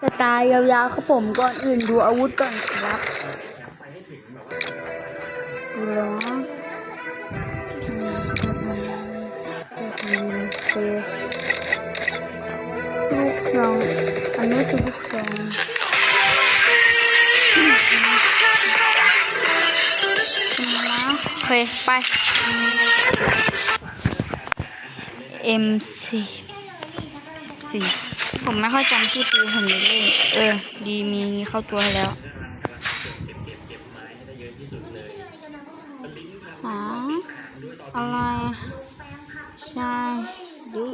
สไตล์ยาวๆครับผมก่อนอื่นดูอาวุธก่อนครับดูแล้อืมอืมเคลูกซองอันนี้คือลูกซองนะโอเคไป MC สิบสี่ ผมไม่ค่อยจำชื่อปืนผมเลยเล่น เออ ดีมีเข้าตัวให้แล้วหาอะไรใช่ดิ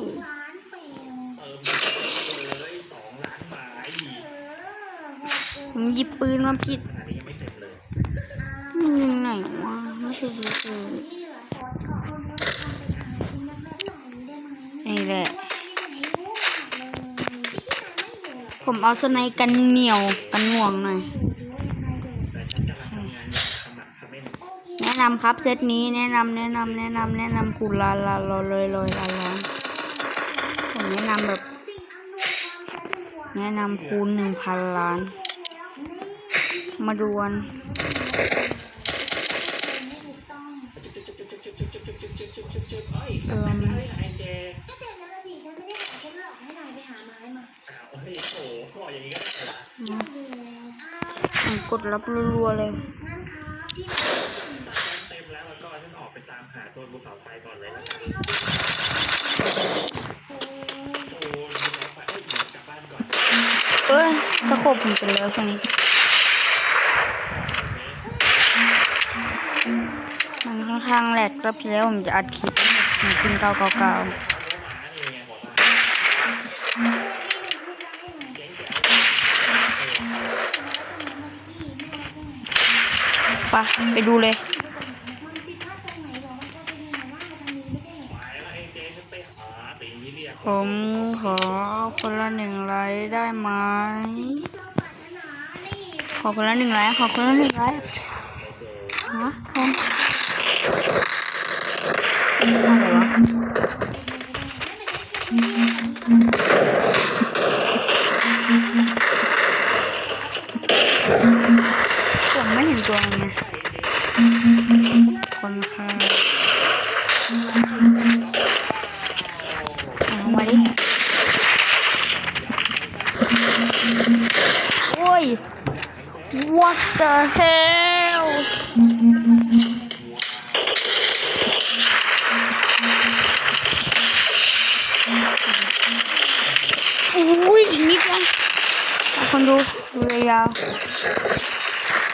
ผมหยิบปืนมาผิดมันอยู่ไหนวะไม่เคยดูเลยนี่แหละ ผมเอาสไนกันเหนียวกันห่วงหน่อยแนะนำครับเซตนี้แนะนำแนะนำแนะนำแนะนำคุณลาลาลาเลยเลยลาลาผมแนะนำแบบ แนะนำคูณหนึ่งพันล้าน มาดวนเอิ มผมกดรับรัวๆเลยเต็มแล้วแล้วก็ฉันออกไปตามหาโซนภูเขาไฟก่อนเลยแล้วกันโอ้ยภูเขาไฟเอ้ยเดี๋ยวกลับบ้านก่อนเอ้ยสะโคบผมเป็นแล้วตรงนี้มันค่อนข้างแหลกรอบที่แล้วผมจะอัดคลิปหนึ่งขึ้นเก้าเไปไปดูเลย ผมขอคนละหนึ่งไลค์ได้ไหม ขอคนละหนึ่งไลค์ขอคนละหนึ่งไลค์ ไม่เห็นตัวมันไงคนค่ะเอามาดิโอ้ย what the hell อุ้ยนิดเดียวเอาคนดูดูเลยยาว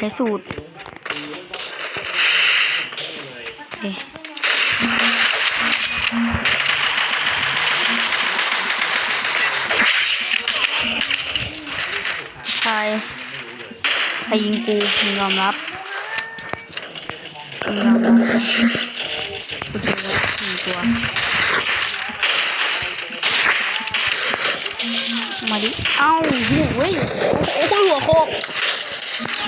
ช้สูตรเอ๊ใครใครยิงกูมึงยอมรับมึงยอมรับกูเจอแล้วหนึ่งตัว มาดิ เอ้าหูเว้ยโอ้โหหัวโคก อี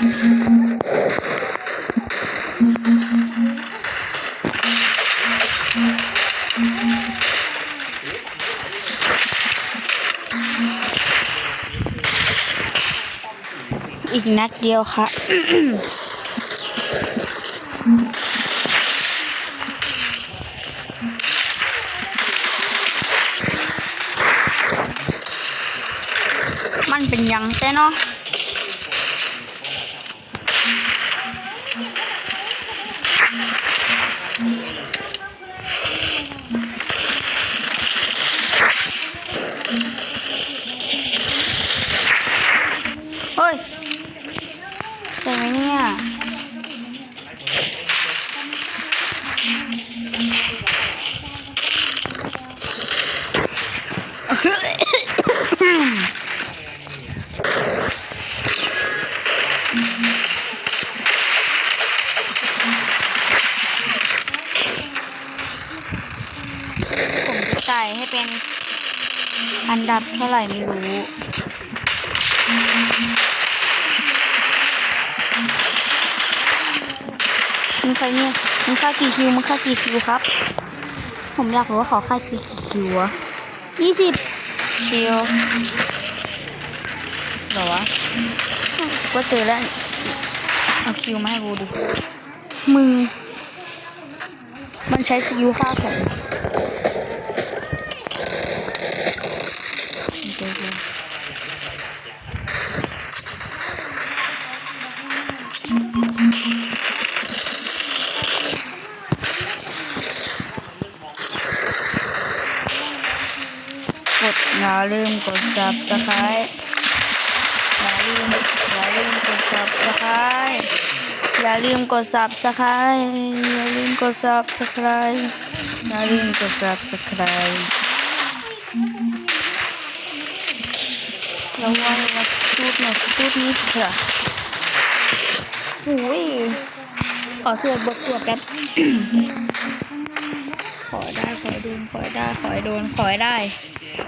กนัดเดียวค่ะ มันเป็นยังแต่เนาะ นับเท่าไหร่ไม่รู้มึงใครเนี่ยมึงค่ากี่คิวมึงค่ากี่คิวครับ ผมอยากรู้ว่าเขาค่ากี่คิวอะยี่สิบคิวเหรอวะก็เจอแล้ว เอาคิวมาให้กูดิ มึง มันใช้สกิลฆ่าผม อย่าลืมกด subscribe อย่าลืมอย่าลืมกด subscribe อย่าลืมกด subscribe อย่าลืมกด subscribe อย่าลืมกด subscribe ระวังว่าสูดหน่อยสูดนี้เถอะโอ้ยขอสวดบทสวดแป๊บขอได้ ขอโดน ขอได้ ขอโดน ขอได้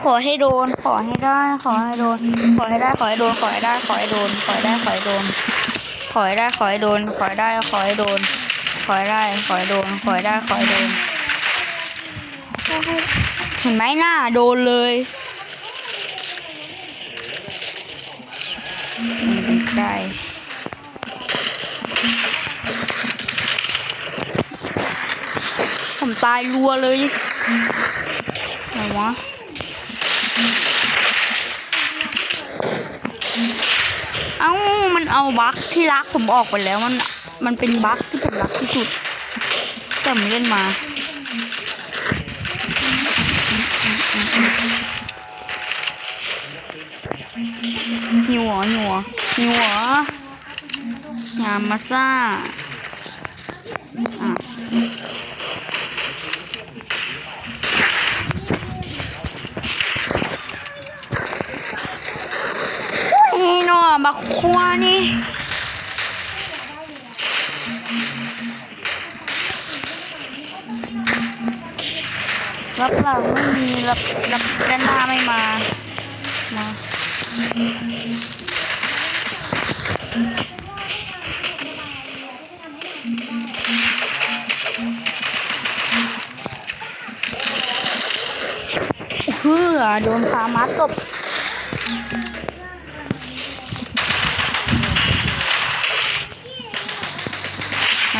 ขอให้โดน ขอให้ได้ ขอให้โดน ขอให้ได้ ขอให้โดน ขอให้ได้ ขอให้โดน ขอให้ได้ ขอให้โดน ขอให้ได้ ขอให้โดน ขอให้ได้ ขอให้โดน ขอให้ได้ ขอให้โดน ขอให้ได้ ขอให้โดน เห็นไหมหน้าโดนเลยมันได้ผมตายรัวเลยอะไหนวะ เอ้า มัน เอาบั๊กที่รักผมออกไปแล้วมันมันเป็นบั๊กที่ผมรักที่สุดแต่ผมเล่นมาหิวหรอหิวหรอหิวหรองามมาซ่าอะ บักควานี่รับหลังไม่มีรับรับด้านหน้าไม่มามาเพื่อโดนฟามาตบ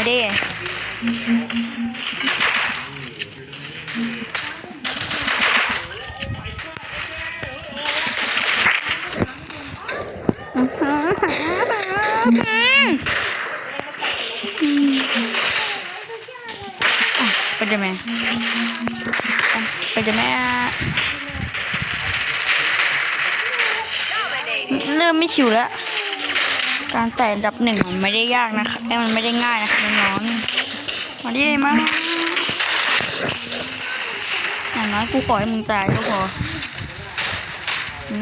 มาดิสไปเดอร์แมนสไปเดอร์แมนเริ่มไม่ชิวแล้ว การแต่อันดับหนึ่งมันไม่ได้ยากนะคะแต่มันไม่ได้ง่ายนะคะน้องๆมาดิมาอย่างน้อยกูขอให้มึงตายก็พอ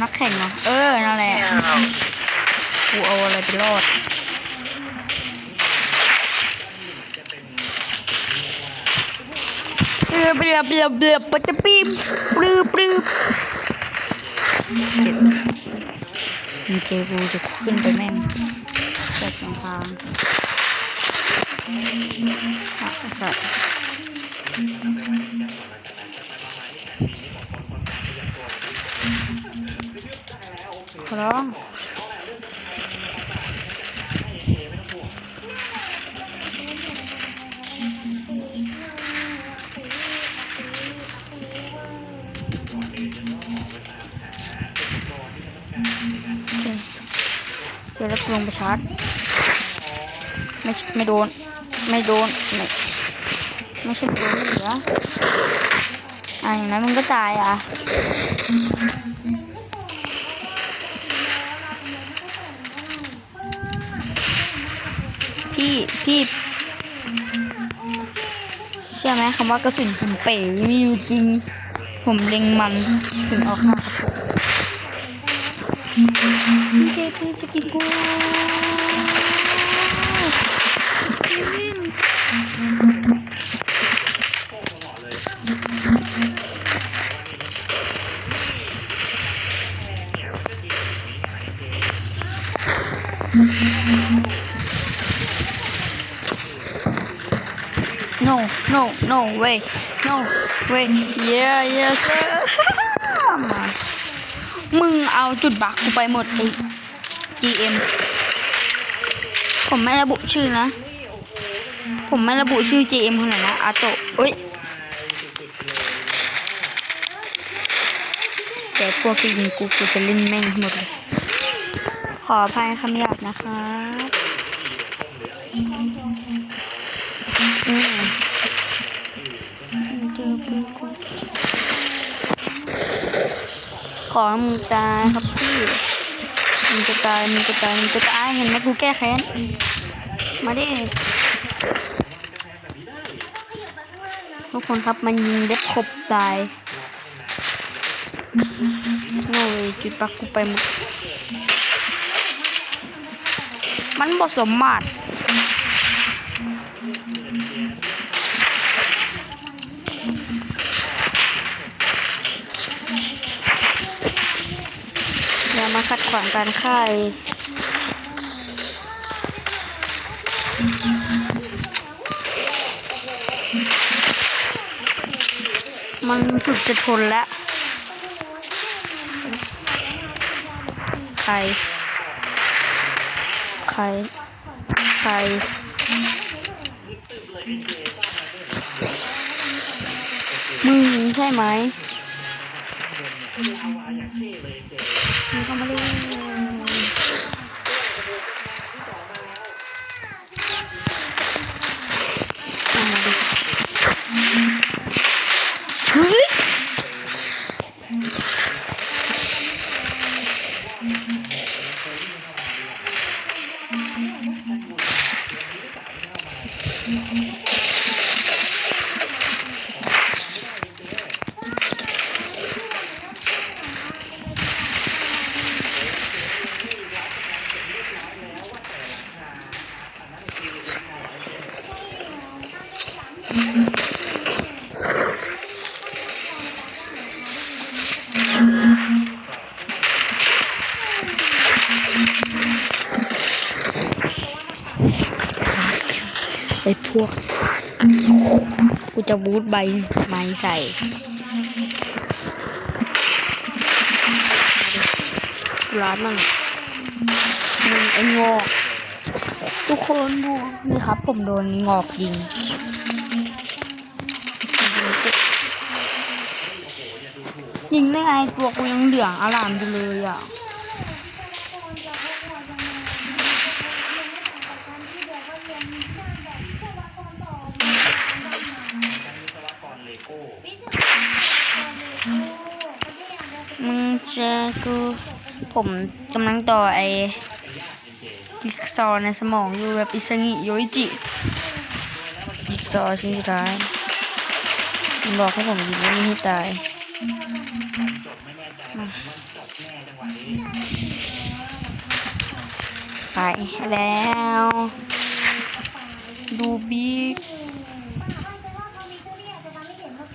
นักแข่งเนาะ เออ นั่นแหละ กูเอาอะไรไปรอดเรือเรือเรือเรือปัตตปีมปลื้ปลื้มีเจกูจะขึ้นไปแม่ง สองทางอะสัตว์ขอร้องเจอแล้วลงไปชาร์จ ไม่ไม่โดน ไม่โดน ไม่ไม่ใช่โดนเหลืออะอย่างนั้นมึงก็ตายอะพี่พี่เชื่อไหมคำว่ากระสุนผมเป๋วิวจริง ผมเล็งมันถึงออกข้างครับผมโอเคพี่สกินกู no no no way no way yeah yes sir มามึงเอาจุดบักกูไปหมดไอ้ GM ผมไม่ระบุชื่อนะ ผมไม่ระบุชื่อ GM คนไหนนะอาโตะเอ้ยสุดๆเลยแต่พวกที่ยิงกูกูจะเล่นแม่งหมดเลย ขออภัยคำหยาบนะครับอืมเจอปืนกูขอมึงตายครับพี่มึงจะตายมึงจะตายมึงจะตายเห็นไหมกูแก้แค้น มาดิทุกคนครับมันยิงเด็บขบตายโอ้ยจุดปักกูไปหมด มันบทสมมาตรอย่ามาขัดขวางการค่ายมันสุดจะทนแล้วใคร ใคร ใคร มึงใช่ไหมมึงเข้ามาเลยเอามาดิเฮ้ย พวก กูจะบูทใบไม้ใส่ร้านมั่งมึงไอ้งอกทุกคนดูนี่ครับ ผมโดนงอกยิงยิงได้ไงตัวกูยังเหลืองอลามอยู่เลยอะ วิศวกรเลโก้ มึงเจอกู ผมกำลังต่อไอจิ๊กซอในสมองอยู่แบบอิสงิโยอิจิจิ๊กซอชิ้นสุดท้ายมันบอกให้ผมยิงไอ้นี่ให้ตายไปแล้วดูบิ๊ก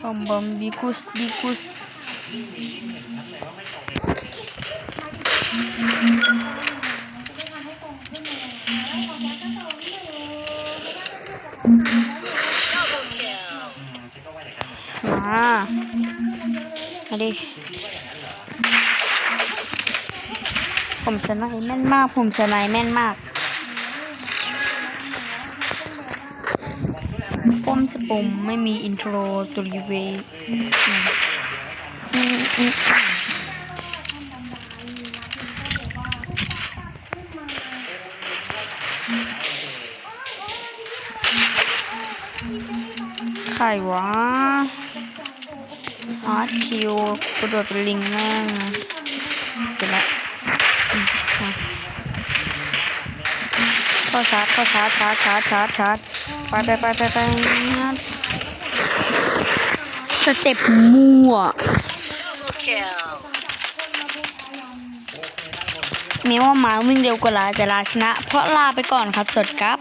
บอมบอมบิกุสบิกุส มาอย่างนั้นเหมือนกันมาดิผมสไนด์แม่นมาก ผมสไนด์แม่นมากผมสปุ่มไม่มีอินโทรตัวรีเว ใครวะอาร์ตคิวกระโดดเป็นลิงแม่งเจะละอืมมาเข้าชาร์จเข้าชาร์จชาร์จชาร์จชาร์จชาร์จไปไปไปไปไปสเต็ปมั่วมีว่าหมาวิ่งเร็วกว่าลาแต่ลาชนะ เพราะลาไปก่อนครับสดครับ